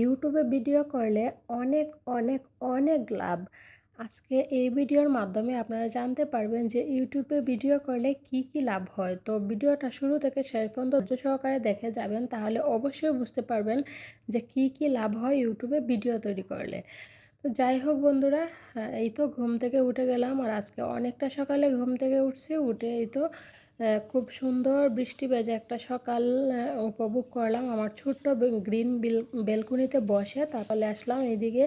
ইউটিউবে ভিডিও করলে অনেক অনেক অনেক লাভ। আজকে এই ভিডিওর মাধ্যমে আপনারা জানতে পারবেন যে ইউটিউবে ভিডিও করলে কি কি লাভ হয়। তো ভিডিওটা শুরু থেকে শেষ পর্যন্ত ধৈর্য সহকারে দেখে যাবেন, তাহলে অবশ্যই বুঝতে পারবেন যে কি কি লাভ হয় ইউটিউবে ভিডিও তৈরি করলে। তো যাই হোক বন্ধুরা এই তো ঘুম থেকে উঠে গেলাম আর আজকে অনেকটা সকালে ঘুম থেকে উঠছি, উঠে এই তো খুব সুন্দর বৃষ্টি বেজে একটা সকাল উপভোগ করলাম। আমার ছোট্ট গ্রিন বেলকুনিতে বসে তারপরে আসলাম। এইদিকে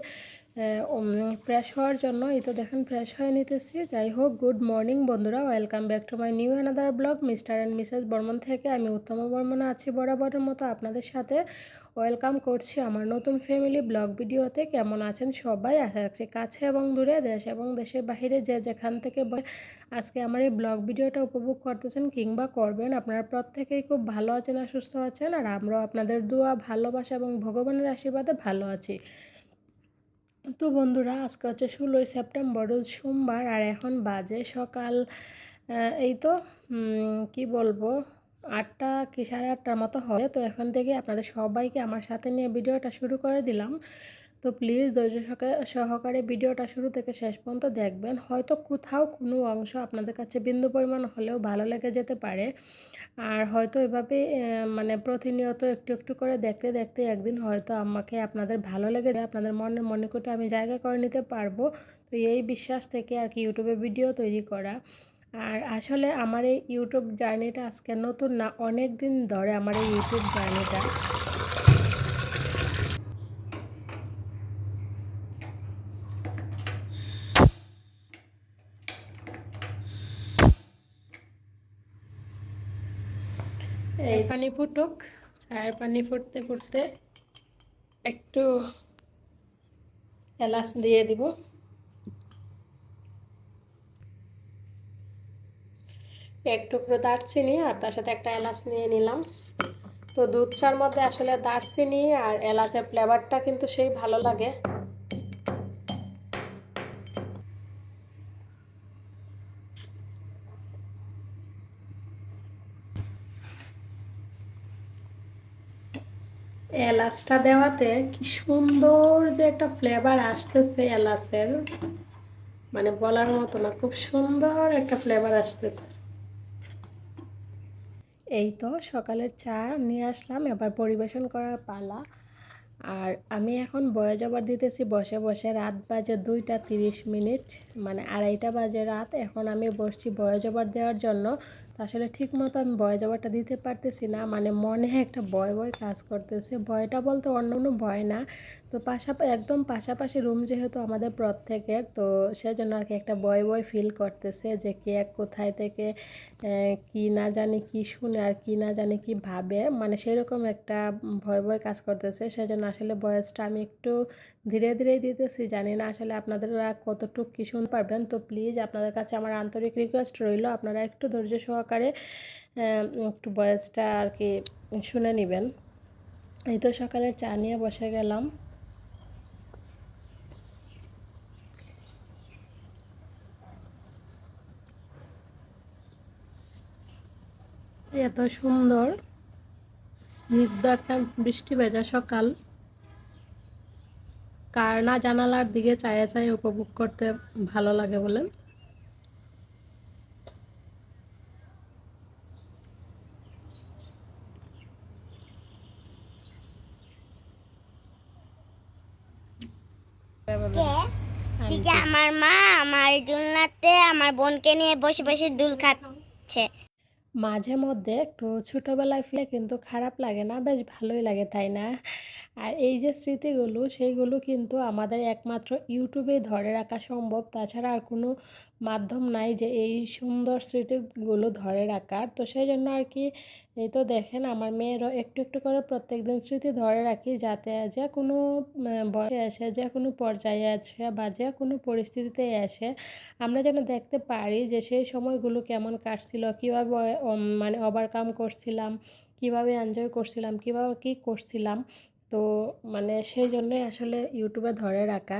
ফ্রেশ হওয়ার জন্য। এই তো দেখেন ফ্রেশ হয়ে নিতেছি। যাই হোক গুড মর্নিং বন্ধুরা welcome back to my new another blog mister and misses Barman থেকে আমি উত্তম বর্মনে আছি বরাবরের মতো আপনাদের সাথে। ওয়েলকাম করছি আমার নতুন ফ্যামিলি ব্লগ ভিডিওতে। কেমন আছেন সবাই? আশা রাখছি কাছে এবং দূরে, দেশ এবং দেশের বাহিরে যে যেখান থেকে আজকে আমার এই ব্লগ ভিডিওটা উপভোগ করতেছেন কিংবা করবেন, আপনারা প্রত্যেকেই খুব ভালো আছেন আর সুস্থ আছেন, আর আমরাও আপনাদের দোয়া, ভালোবাসা এবং ভগবানের আশীর্বাদে ভালো আছি। তো বন্ধুরা, আজকে হচ্ছে ষোলোই সেপ্টেম্বর সোমবার আর এখন বাজে সকাল এই তো কি বলব, আটটা কি সাড়ে আটটার মতো হয় তো এখন থেকে আপনাদের সবাইকে আমার সাথে নিয়ে ভিডিওটা শুরু করে দিলাম। তো প্লিজ ধৈর্য সহকারে ভিডিওটা শুরু থেকে শেষ পর্যন্ত দেখবেন। হয়তো কোথাও কোনো অংশ আপনাদের কাছে বিন্দু পরিমাণ হলেও ভালো লেগে যেতে পারে। আর হয়তো এভাবে মানে প্রতিনিয়ত একটু একটু করে দেখতে দেখতে একদিন হয়তো আমাকে আপনাদের ভালো লেগে যায়, আপনাদের মনের মনিকটে আমি জায়গা করে নিতে পারব। তো এই বিশ্বাস থেকে আর কি ইউটিউবে ভিডিও তৈরি করা। আর আসলে আমার এই ইউটিউব জার্নিটা আজকে নতুন না অনেক দিন ধরে আমার এই ইউটিউব জার্নিটা এই পানি ফুটুক চায়ের পানি ফুটতে ফুটতে একটু এলাচ দিয়ে দিব। এক টুকরো দারচিনি আর তার সাথে একটা এলাচ নিয়ে নিলাম। তো দুধ চার মধ্যে আসলে দারচিনি আর এলাচের ফ্লেভারটা কিন্তু সেই ভালো লাগে। এলাচটা দেওয়াতে কি সুন্দর যে একটা ফ্লেভার আসতেছে এলাচের। মানে বলার মতো না, খুব সুন্দর একটা ফ্লেভার আসতেছে। এই তো সকালের চা নিয়ে আসলাম, এবার পরিবেশন করার পালা। আর আমি এখন বয়ে যাবার দিতেছি, বসে বসে রাত বাজে দুইটা তিরিশ মিনিট মানে আড়াইটা বাজে রাত। এখন আমি বসছি বয়ে যাবার দেওয়ার জন্য। তো আসলে ঠিক মতো আমি বয় জবাটা দিতে পারতেছি না। মানে মনে একটা ভয় ভয় কাজ করতেছে। ভয়টা বলতে অন্য কোনো ভয় না। তো পাশাপাশি একদম পাশাপাশি রুম যেহেতু আমাদের প্রত্যেকের, তো সেজন্য আর কি একটা ভয় ভয় ফিল করতেছে যে কে এক কোথায় থেকে কি না জানি কি শুনে আর কি না জানি কি ভাবে। মানে সেরকম একটা ভয় ভয় কাজ করতেছে। সেজন্য আসলে বয়সটা আমি একটু ধীরে ধীরে দিতেছি জানি না আসলে আপনারা কতটুকু কি শুনতে পারবেন। তো প্লিজ আপনাদের কাছে আমার আন্তরিক রিকোয়েস্ট রইল, আপনারা একটু ধৈর্য সহকারে একটু বয়সটা আর কি শুনে নেবেন। এই তো সকালের চা নিয়ে বসে গেলাম। এত সুন্দর, স্নিগ্ধ একটা বৃষ্টি ভেজা সকাল। কার না জানালার দিকে চায়ে চায়ে উপভোগ করতে ভালো লাগে বলেন আমার মা আমার দুলনাতে আমার বোনকে নিয়ে বসে বসে দুল খাচ্ছে। মাঝে মধ্যে একটু ছোটবেলায় ফিরে কিন্তু খারাপ লাগে না বেশ ভালোই লাগে তাই না? আর এই যে স্মৃতিগুলো, সেইগুলো কিন্তু আমাদের একমাত্র ইউটিউবে ধরে রাখা সম্ভব। তাছাড়া আর কোনো মাধ্যম নাই যে এই সুন্দর স্মৃতিগুলো ধরে রাখার। তো সেই জন্য আর কি, এই তো দেখেন আমার মেয়েরও একটু একটু করে প্রত্যেক দিন স্মৃতি ধরে রাখি যাতে যে কোনো বয়সে এসে, যে কোনো পর্যায়ে আসে বা যে কোনো পরিস্থিতিতে এসে আমরা যেন দেখতে পারি যে সেই সময়গুলো কেমন কাটছিল, কীভাবে মানে ওভারকাম করছিলাম, কীভাবে এনজয় করছিলাম, কীভাবে কী করছিলাম। তো মানে সেই জন্যই আসলে ইউটিউবে ধরে রাখা।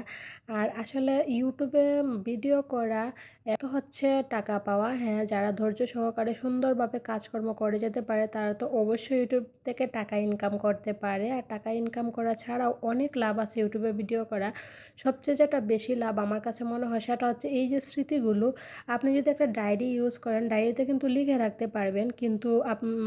আর আসলে ইউটিউবে ভিডিও করা এত হচ্ছে টাকা পাওয়া। হ্যাঁ যারা ধৈর্য সহকারে সুন্দরভাবে কাজকর্ম করে যেতে পারে, তারা তো অবশ্যই ইউটিউব থেকে টাকা ইনকাম করতে পারে। আর টাকা ইনকাম করা ছাড়াও অনেক লাভ আছে ইউটিউবে ভিডিও করা। সবচেয়ে যেটা বেশি লাভ আমার কাছে মনে হয় সেটা হচ্ছে এই যে স্মৃতিগুলো, আপনি যদি একটা ডায়েরি ইউজ করেন ডায়েরিতে কিন্তু লিখে রাখতে পারবেন। কিন্তু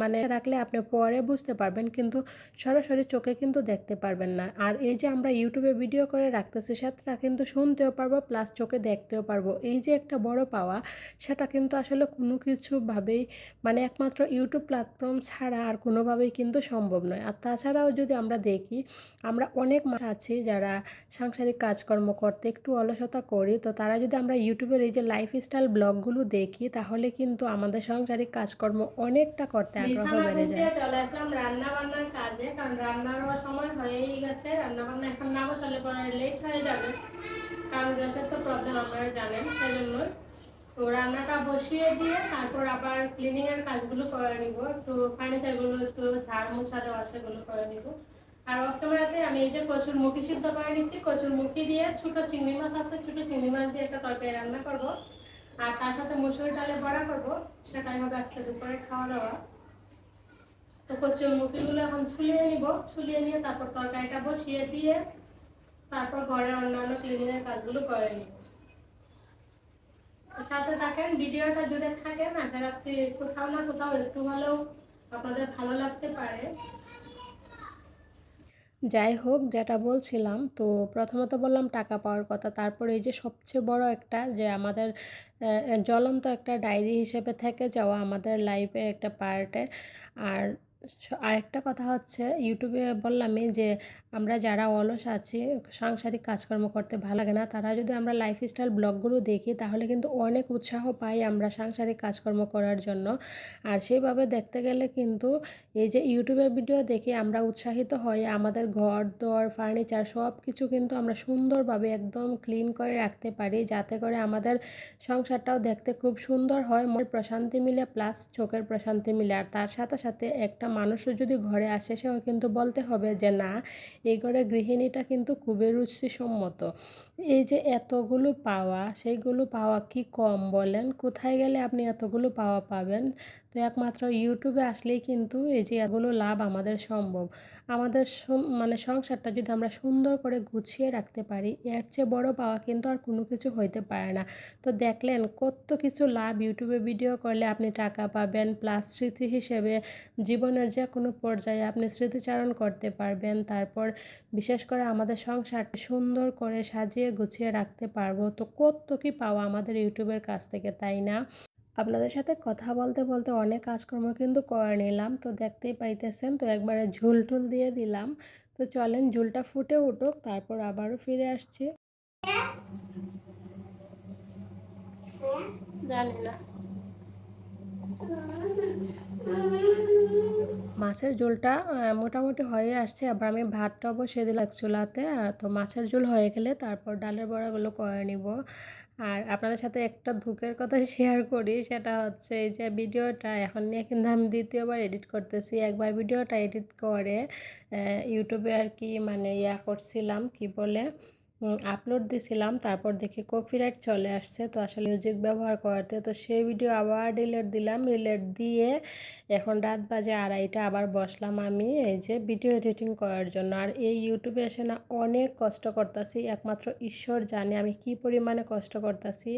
মানে রাখলে আপনি পরে বুঝতে পারবেন। কিন্তু সরাসরি চোখে কিন্তু দেখতে পারবেন না। আর এই যে আমরা ইউটিউবে ভিডিও করে রাখতেছি সেটা কিন্তু শুনতেও পারব প্লাস চোখে দেখতেও পারব। এই যে একটা বড় পাওয়া সেটা কিন্তু আসলে কোনো কিছুভাবেই মানে একমাত্র ইউটিউব প্ল্যাটফর্ম ছাড়া আর কোনোভাবেই কিন্তু সম্ভব নয়। আর তাছাড়াও যদি আমরা দেখি আমরা অনেক মানুষ আছি যারা সাংসারিক কাজকর্ম করতে একটু অলসতা করি তো তারা যদি আমরা ইউটিউবের এই যে লাইফস্টাইল ব্লগগুলো দেখি তাহলে কিন্তু আমাদের সাংসারিক কাজকর্ম অনেকটা করতে আগ্রহ বেড়ে যায়। চলে আসলাম রান্না বান্নার কাজে কারণ রান্নার সময় হয়েই গেছে রান্না বান্না এখন না বসালে পরে লেট হয়ে যাবে। কারণ গ্যাসের তো প্রবলেম আপনারা জানেন সেজন্য তো রান্নাটা বসিয়ে দিয়ে তারপর আবার ক্লিনিং এর কাজগুলো করে নিব। একটু ফার্নিচারগুলো একটু ঝাড় মোছা দেওয়া সেগুলো করে নিব। আর অফ ক্যামেরাতে আমি এই যে কচুর মুখি সিদ্ধ করে নিচ্ছি কচুর মুখি দিয়ে ছোট চিংড়ি মাছ আছে, ছোট চিংড়ি মাছ দিয়ে একটা তরকারি রান্না করব। আর তার সাথে মুসুর ডালে বড়া করব, সেটাই হবে আজকে দুপুরে খাওয়া দাওয়া। তো কচুর মুখিগুলো এখন ছুলিয়ে নিব। ছুলিয়ে নিয়ে তারপর তরকারিটা বসিয়ে দিয়ে তারপর ঘরে অন্যান্য ক্লিনিংয়ের কাজগুলো করে নিব। সাথে থাকেন, ভিডিওটা জুড়ে থাকেন। আশা রাখছি কোথাও না কোথাও একটু হলেও আপনাদের ভালো লাগতে পারে। যাই হোক, যেটা বলছিলাম, তো প্রথমত বললাম টাকা পাওয়ার কথা। তারপরে এই যে সবচেয়ে বড় একটা, যে আমাদের জ্বলন্ত একটা ডায়েরি হিসেবে থেকে যাওয়া আমাদের লাইফের একটা পার্টে আর আরেকটা কথা হচ্ছে, ইউটিউবে বললামই যে, আমরা যারা অলস আছি, সাংসারিক কাজকর্ম করতে ভালো লাগে না, তারা যদি আমরা লাইফস্টাইল ব্লগগুলো দেখি, তাহলে কিন্তু অনেক উৎসাহ পাই আমরা সাংসারিক কাজকর্ম করার জন্য। আর সেইভাবে দেখতে গেলে কিন্তু এই যে ইউটিউবের ভিডিও দেখে আমরা উৎসাহিত হয়ে আমাদের ঘর দর ফার্নিচার সব কিছু কিন্তু আমরা সুন্দরভাবে একদম ক্লিন করে রাখতে পারি, যাতে করে আমাদের সংসারটাও দেখতে খুব সুন্দর হয়, মনের প্রশান্তি মিলে প্লাস চোখের প্রশান্তি মিলে। আর তার সাথে সাথে একটা মানুষও যদি ঘরে আসে, সেও কিন্তু বলতে হবে যে, না, এই ঘরে গৃহিণীটা কিন্তু খুবই রুচিসম্মত। এই যে এতগুলো পাওয়া, সেইগুলো পাওয়া কি কম বলেন? কোথায় গেলে আপনি এতগুলো পাওয়া পাবেন? তো একমাত্র ইউটিউবে আসলেই কিন্তু এই যে এগুলো লাভ আমাদের সম্ভব। আমাদের মানে সংসারটা যদি আমরা সুন্দর করে গুছিয়ে রাখতে পারি, এর চেয়ে বড় পাওয়া কিন্তু আর কোনো কিছু হইতে পারে না। তো দেখলেন কত কিছু লাভ ইউটিউবে ভিডিও করলে আপনি টাকা পাবেন প্লাস স্মৃতি হিসেবে জীবনের যে কোনো পর্যায়ে আপনি স্মৃতিচারণ করতে পারবেন। তারপর বিশেষ করে আমাদের সংসারটা সুন্দর করে সাজিয়ে গুছিয়ে রাখতে পারব। তো কত কি পাওয়া আমাদের ইউটিউবের কাছ থেকে, তাই না? আপনাদের সাথে কথা বলতে বলতে অনেক কাজকর্ম কিন্তু করে নিলাম। তো দেখতেই পাইতেছেন তো একবারে ঝুল টুল দিয়ে দিলাম। তো চলেন ঝুলটা ফুটে উঠুক তারপর আবারও ফিরে আসছি। জানি না। মাছের ঝোলটা মোটামুটি হয়ে আসছে। আবার আমি ভাতটা বসিয়ে দিলাম এক চুলাতে। তো মাছের ঝোল হয়ে গেলে তারপর ডালের বড়াগুলো করে নিব। আর আপনাদের সাথে একটা দুঃখের কথা শেয়ার করি, সেটা হচ্ছে এই যে ভিডিওটা এখন নিয়ে কিন্তু আমি দ্বিতীয়বার এডিট করতেছি। একবার ভিডিওটা এডিট করে ইউটিউবে আর কি মানে ইয়া করছিলাম, কি বলে? আপলোড দিছিলাম, তারপর দেখি কপিরাইট চলে আসছে। তো আসলে মিউজিক ব্যবহার করাতে, তো সেই ভিডিও আবার ডিলেট দিলাম। ডিলেট দিয়ে এখন রাত বাজে আড়াইটা, আবার বসলাম আমি এই যে ভিডিও এডিটিং করার জন্য। আর এই ইউটিউবে এসে না অনেক কষ্ট করতেছি, একমাত্র ঈশ্বর জানে আমি কি পরিমাণে কষ্ট করতেছি।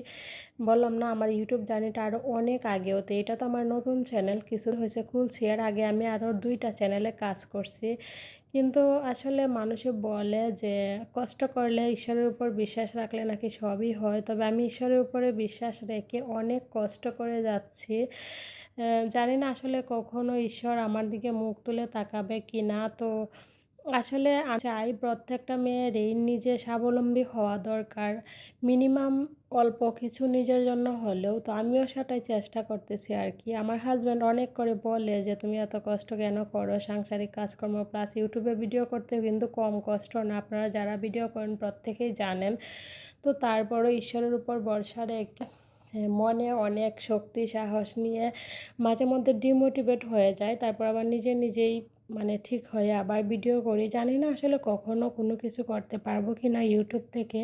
বললাম, না, আমার ইউটিউব জার্নিটা আরও অনেক আগেও তো এটা তো আমার নতুন চ্যানেল কিছু হয়েছে, খুলছি। আর আগে আমি আরও দুইটা চ্যানেলে কাজ করছি। কিন্তু আসলে মানুষে বলে যে, কষ্ট করলে ঈশ্বরের উপর বিশ্বাস রাখলে নাকি সবই হয়? তবে আমি ঈশ্বরের উপরে বিশ্বাস রেখে অনেক কষ্ট করে যাচ্ছি। জানি না আসলে কখনো ঈশ্বর আমার দিকে মুখ তুলে তাকাবে কি না তো আসলে চাই প্রত্যেকটা মেয়ের এই নিজে স্বাবলম্বী হওয়া দরকার। মিনিমাম অল্প কিছু নিজের জন্য হলেও তো আমিও সেটাই চেষ্টা করতেছি আর কি। আমার হাজব্যান্ড অনেক করে বলে যে তুমি এত কষ্ট কেন করো? সাংসারিক কাজকর্ম প্লাস ইউটিউবে ভিডিও করতে কিন্তু কম কষ্ট না। আপনারা যারা ভিডিও করেন প্রত্যেকেই জানেন। তো তারপরও ঈশ্বরের উপর ভরসা রেখে হ্যাঁ, মনে অনেক শক্তি সাহস নিয়ে মাঝে মধ্যে ডিমোটিভেট হয়ে যায়। তারপর আবার নিজে নিজেই মানে ঠিক হয়ে আবার ভিডিও করি। জানি না আসলে কখনও কোনো কিছু করতে পারব কি না ইউটিউব থেকে।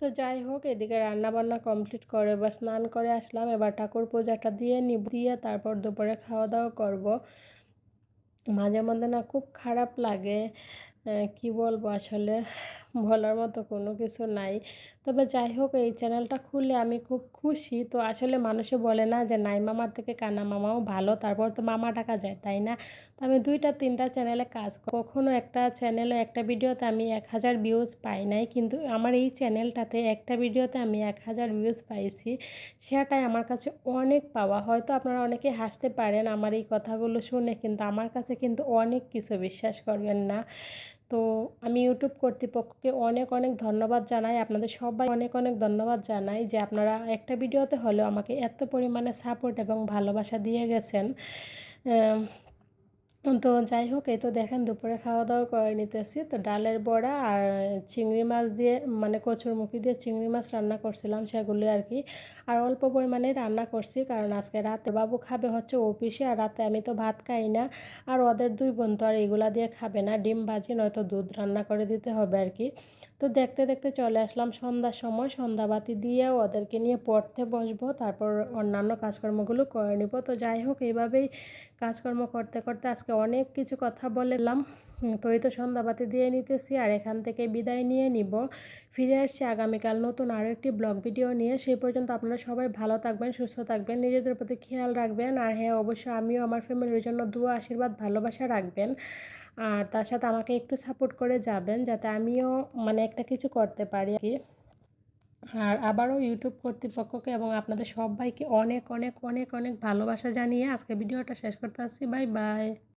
তো যাই হোক, এদিকে রান্না বান্না কমপ্লিট করে, এবার স্নান করে আসলাম। এবার ঠাকুর পূজাটা দিয়ে নিব, দিয়ে তারপর দুপুরে খাওয়া দাওয়া করব। মাঝে মধ্যে না খুব খারাপ লাগে কি বলব আসলে? বলার মতো কোনো কিছু নাই। তবে যাই হোক এই চ্যানেলটা খুললে আমি খুব খুশি। তো আসলে মানুষে বলে না যে, নাই মামার থেকে কানা মামাও ভালো, তারপর তো মামা টাকা যায়। তাই না? তো আমি দুইটা, তিনটা চ্যানেলে কাজ। কখনো একটা চ্যানেলে একটা ভিডিওতে আমি এক হাজার ভিউজ পাই নাই, কিন্তু আমার এই চ্যানেলটাতে একটা ভিডিওতে আমি এক হাজার ভিউজ পাইছি। সেটাই আমার কাছে অনেক পাওয়া। হয়তো আপনারা অনেকে হাসতে পারেন আমার এই কথাগুলো শুনে, কিন্তু আমার কাছে কিন্তু অনেক কিছু বিশ্বাস করবেন না। তো আমি ইউটিউব কর্তৃপক্ষকে অনেক অনেক ধন্যবাদ জানাই। আপনাদের সবাই অনেক অনেক ধন্যবাদ জানাই যে আপনারা একটা ভিডিওতে হলেও আমাকে এত পরিমাণে সাপোর্ট এবং ভালোবাসা দিয়ে গেছেন। তো যাই হোক, এই তো দেখেন দুপুরে খাওয়া দাওয়া করে নিতেছি তো ডালের বড়া আর চিংড়ি মাছ দিয়ে মানে কচুরমুখী দিয়ে চিংড়ি মাছ রান্না করছিলাম সেগুলি আর কি। আর অল্প পরিমাণে রান্না করছি কারণ আজকে রাতে বাবু খাবে হচ্ছে অফিসে আর রাতে আমি তো ভাত খাই না। আর ওদের দুই বোন তো আর এগুলা দিয়ে খাবে না, ডিম ভাজি নয়তো দুধ রান্না করে দিতে হবে আর কি। তো দেখতে দেখতে চলে আসলাম সন্ধ্যার সময় সন্ধ্যাবাতি দিয়ে ওদেরকে নিয়ে পড়তে বসবো, তারপর অন্যান্য কাজকর্মগুলো করে নিব। তো যাই হোক, এইভাবেই কাজকর্ম করতে করতে আজকে অনেক কিছু কথা বললাম। তো এই তো সন্ধ্যাবাতি দিয়ে নিতেছি আর এখান থেকে বিদায় নিয়ে নিব। ফিরে আসছি আগামীকাল নতুন আরও একটি ব্লগ ভিডিও নিয়ে। সেই পর্যন্ত আপনারা সবাই ভালো থাকবেন, সুস্থ থাকবেন, নিজেদের প্রতি খেয়াল রাখবেন। আর হ্যাঁ অবশ্যই আমিও আমার ফ্যামিলির জন্য দুয়া, আশীর্বাদ, ভালোবাসা রাখবেন। আর তার সাথে আমাকে একটু সাপোর্ট করে যাবেন যাতে আমিও মানে একটা কিছু করতে পারি আর কি। আর আবারও ইউটিউব কর্তৃপক্ষকে এবং আপনাদের সবাইকে অনেক অনেক অনেক অনেক ভালোবাসা জানিয়ে আজকে ভিডিওটা শেষ করতে আসছি। Bye bye.